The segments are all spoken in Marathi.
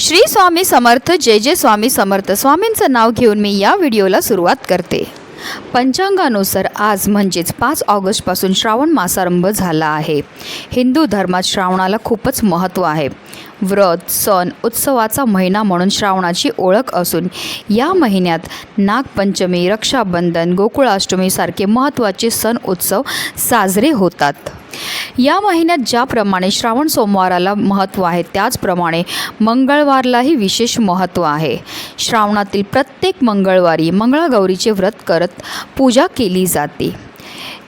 श्री स्वामी समर्थ जय जय स्वामी समर्थ. स्वामींचं नाव घेऊन मी या व्हिडिओला सुरुवात करते. पंचांगानुसार आज म्हणजेच पाच ऑगस्टपासून श्रावण मासारंभ झाला आहे. हिंदू धर्मात श्रावणाला खूपच महत्त्व आहे. व्रत सण उत्सवाचा महिना म्हणून श्रावणाची ओळख असून या महिन्यात नागपंचमी रक्षाबंधन गोकुळाष्टमीसारखे महत्त्वाचे सण उत्सव साजरे होतात. या महिन्यात ज्याप्रमाणे श्रावण सोमवाराला महत्त्व आहे त्याचप्रमाणे मंगळवारलाही विशेष महत्त्व आहे. श्रावणातील प्रत्येक मंगळवारी मंगळागौरीचे व्रत करत पूजा केली जाते.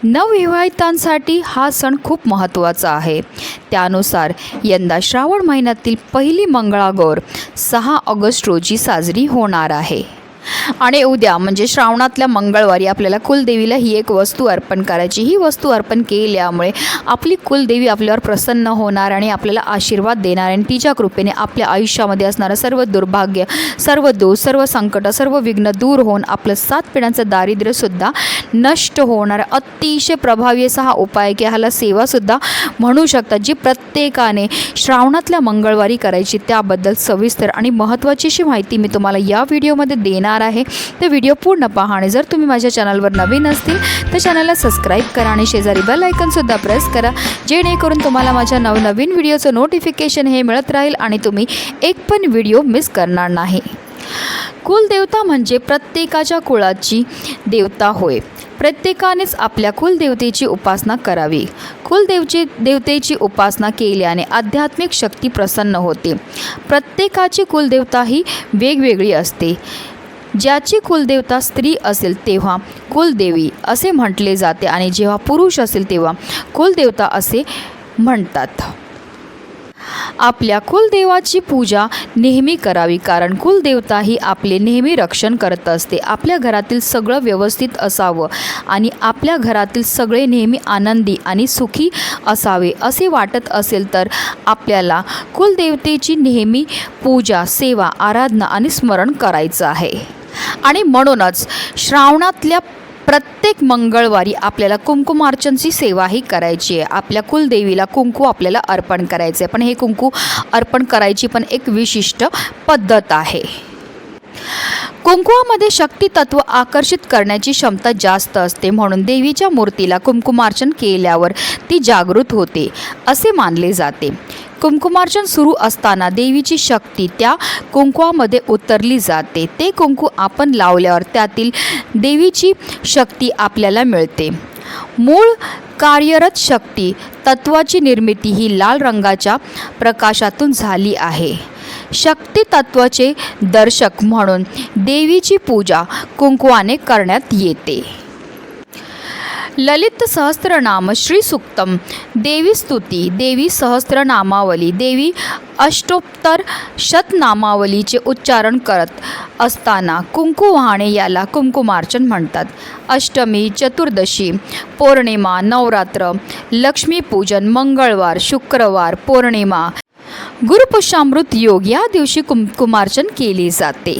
नवविवाहितांसाठी हा सण खूप महत्त्वाचा आहे. त्यानुसार यंदा श्रावण महिन्यातील पहिली मंगळागौर सहा ऑगस्ट रोजी साजरी होणार आहे. आणि उद्या म्हणजे श्रावणातल्या मंगळवारी आपल्याला कुलदेवीला ही एक वस्तू अर्पण करायची. ही वस्तू अर्पण केल्यामुळे आपली कुलदेवी आपल्यावर प्रसन्न होणार आणि आपल्याला आशीर्वाद देणार आणि तिच्या कृपेने आपल्या आयुष्यामध्ये असणारं सर्व दुर्भाग्य सर्व दोष सर्व संकट सर्व विघ्न दूर होऊन आपलं सात पिढ्यांचं दारिद्र्यसुद्धा नष्ट होणार. अतिशय प्रभावी असा हा उपाय की ह्याला सेवासुद्धा म्हणू शकतात जी प्रत्येकाने श्रावणातल्या मंगळवारी करायची. त्याबद्दल सविस्तर आणि महत्त्वाची अशी माहिती मी तुम्हाला या व्हिडिओमध्ये देणार आहे. तर व्हिडिओ पूर्ण पहा आणि जर तुम्ही माझ्या चॅनलवर नवीन असतील तर चॅनलला सबस्क्राईब करा आणि शेजारी बेल आयकनसुद्धा प्रेस करा. जेणेकरून तुम्हाला माझ्या नवनवीन व्हिडिओचं नोटिफिकेशन हे मिळत राहील आणि तुम्ही एक पण व्हिडिओ मिस करणार नाही. कुलदेवता म्हणजे प्रत्येकाच्या कुळाची देवता होय. प्रत्येकानेच आपल्या कुलदेवतेची उपासना करावी. कुलदेवची देवतेची उपासना केल्याने आध्यात्मिक शक्ती प्रसन्न होते. प्रत्येकाची कुलदेवता ही वेगवेगळी असते. ज्याची कुलदेवता स्त्री असेल तेव्हा कुलदेवी असे म्हटले जाते आणि जेव्हा पुरुष असेल तेव्हा कुलदेवता असे म्हणतात. आपल्या कुलदेवाची पूजा नेहमी करावी कारण कुलदेवता ही आपले नेहमी रक्षण करत असते. आपल्या घरातील सगळं व्यवस्थित असावं आणि आपल्या घरातील सगळे नेहमी आनंदी आणि सुखी असावे. असे वाटत असेल तर आपल्याला कुलदेवतेची नेहमी पूजा सेवा आराधना आणि स्मरण करायचं आहे. आणि म्हणूनच श्रावणातल्या प्रत्येक मंगळवारी आपल्याला कुंकुमार्चनची सेवाही करायची आहे. आपल्या कुलदेवीला कुंकू आपल्याला अर्पण करायचं आहे. पण हे कुंकू अर्पण करायची पण एक विशिष्ट पद्धत आहे. कुंकुवामध्ये शक्ती तत्व आकर्षित करण्याची क्षमता जास्त असते. म्हणून देवीच्या मूर्तीला कुंकुमार्चन केल्यावर ती जागृत होते असे मानले जाते. कुंकुमार्चन सुरू असताना देवीची शक्ती त्या कुंकुवामध्ये उतरली जाते. ते कुंकू आपण लावल्यावर त्यातील देवीची शक्ती आपल्याला मिळते. मूळ कार्यरत शक्ती तत्वाची निर्मिती ही लाल रंगाच्या प्रकाशातून झाली आहे. शक्ती तत्वाचे दर्शक म्हणून देवीची पूजा कुंकुवाने करण्यात येते. ललित सहस्त्रनाम श्री सुक्तम देवी स्तुती देवी सहस्त्रनामावली देवी अष्टोत्तर शतनामावलीचे उच्चारण करत असताना कुंकू वाहणे याला कुंकुमार्चन म्हणतात. अष्टमी चतुर्दशी पौर्णिमा नवरात्र लक्ष्मीपूजन मंगळवार शुक्रवार पौर्णिमा गुरुपुष्यामृत योग या दिवशी कुंकुमार्चन केले जाते.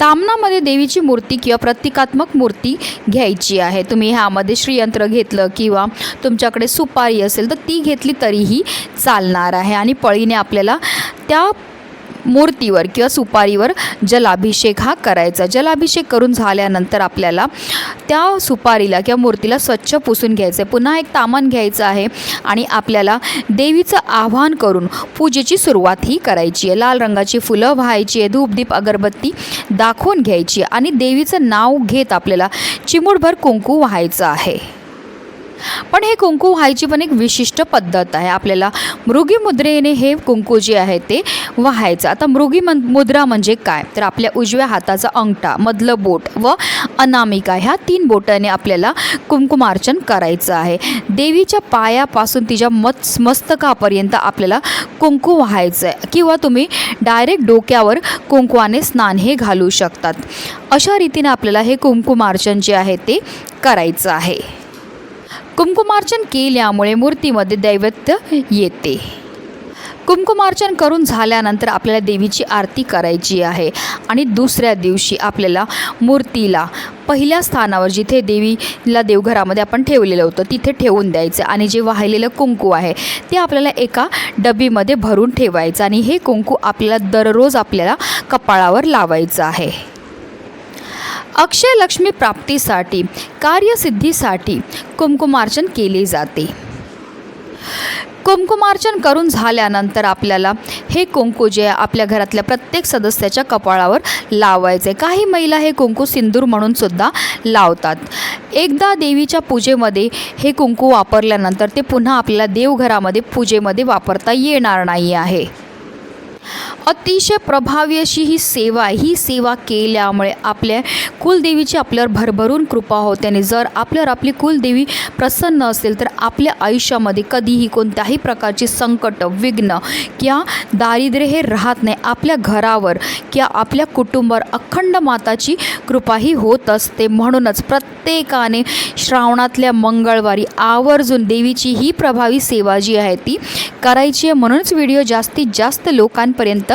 तामनामध्ये देवीची मूर्ती किंवा प्रतिकात्मक मूर्ती घ्यायची आहे. तुम्ही ह्यामध्ये श्रीयंत्र घेतलं किंवा तुमच्याकडे सुपारी असेल तर ती घेतली तरीही चालणार आहे. आणि पळीने आपल्याला त्या मूर्तीवर किंवा सुपारीवर जलाभिषेक हा करायचा. जलाभिषेक करून झाल्यानंतर आपल्याला त्या सुपारीला किंवा मूर्तीला स्वच्छ पुसून घ्यायचं आहे. पुन्हा एक तामण घ्यायचं आहे आणि आपल्याला देवीचं आवाहन करून पूजेची सुरुवात ही करायची आहे. लाल रंगाची फुलं व्हायची आहे. धूपदीप अगरबत्ती दाखवून घ्यायची आणि देवीचं नाव घेत आपल्याला चिमुडभर कुंकू व्हायचं आहे. पण हे कुंकू व्हायची पण एक विशिष्ट पद्धत आहे. आपल्याला मृगी मुद्रेने हे कुंकू जे आहे ते व्हायचं. आता मृगी मन मुद्रा म्हणजे काय? तर आपल्या उजव्या हाताचा अंगठा मधलं बोट व अनामिका ह्या तीन बोटाने आपल्याला कुंकुमार्चन करायचं आहे. देवीच्या पायापासून तिच्या मत्स मस्तकापर्यंत आपल्याला कुंकू व्हायचं आहे किंवा तुम्ही डायरेक्ट डोक्यावर कुंकुवाने स्नान हे घालू शकतात. अशा रीतीने आपल्याला हे कुंकुमार्चन जे आहे ते करायचं आहे. कुंकुमार्चन केल्यामुळे मूर्तीमध्ये दैवत्य येते. कुंकुमार्चन करून झाल्यानंतर आपल्याला देवीची आरती करायची आहे आणि दुसऱ्या दिवशी आपल्याला मूर्तीला पहिल्या स्थानावर जिथे देवीला देवघरामध्ये आपण ठेवलेलं होतं तिथे ठेवून द्यायचं आणि जे वाहिलेलं कुंकू आहे ते आपल्याला एका डबीमध्ये भरून ठेवायचं आणि हे कुंकू आपल्याला दररोज आपल्याला कपाळावर लावायचं आहे. अक्षय लक्ष्मी प्राप्तीसाठी कार्यसिद्धीसाठी कुंकुमार्चन केले जाते. कुंकुमार्चन करून झाल्यानंतर आपल्याला हे कुंकू जे आपल्या घरातल्या प्रत्येक सदस्याच्या कपाळावर लावायचे. काही महिला हे कुंकू सिंदूर म्हणून सुद्धा लावतात. एकदा देवीच्या पूजेमध्ये हे कुंकू वापरल्यानंतर ते पुन्हा आपल्याला देवघरामध्ये पूजेमध्ये वापरता येणार नाही आहे. अतिशय प्रभावी अशी ही सेवा ही सेवा केल्यामुळे आपल्या कुलदेवीची आपल्यावर भरभरून कृपा होते आणि जर आपल्यावर आपली कुलदेवी प्रसन्न असेल तर आपल्या आयुष्यामध्ये कधीही कोणत्याही प्रकारची संकट विघ्न किंवा दारिद्र्य हे राहत नाही. आपल्या घरावर किंवा आपल्या कुटुंबावर अखंड माताची कृपाही होत असते. म्हणूनच प्रत्येकाने श्रावणातल्या मंगळवारी आवर्जून देवीची ही प्रभावी सेवा जी आहे ती करायची आहे. म्हणूनच व्हिडिओ जास्तीत जास्त लोकांपर्यंत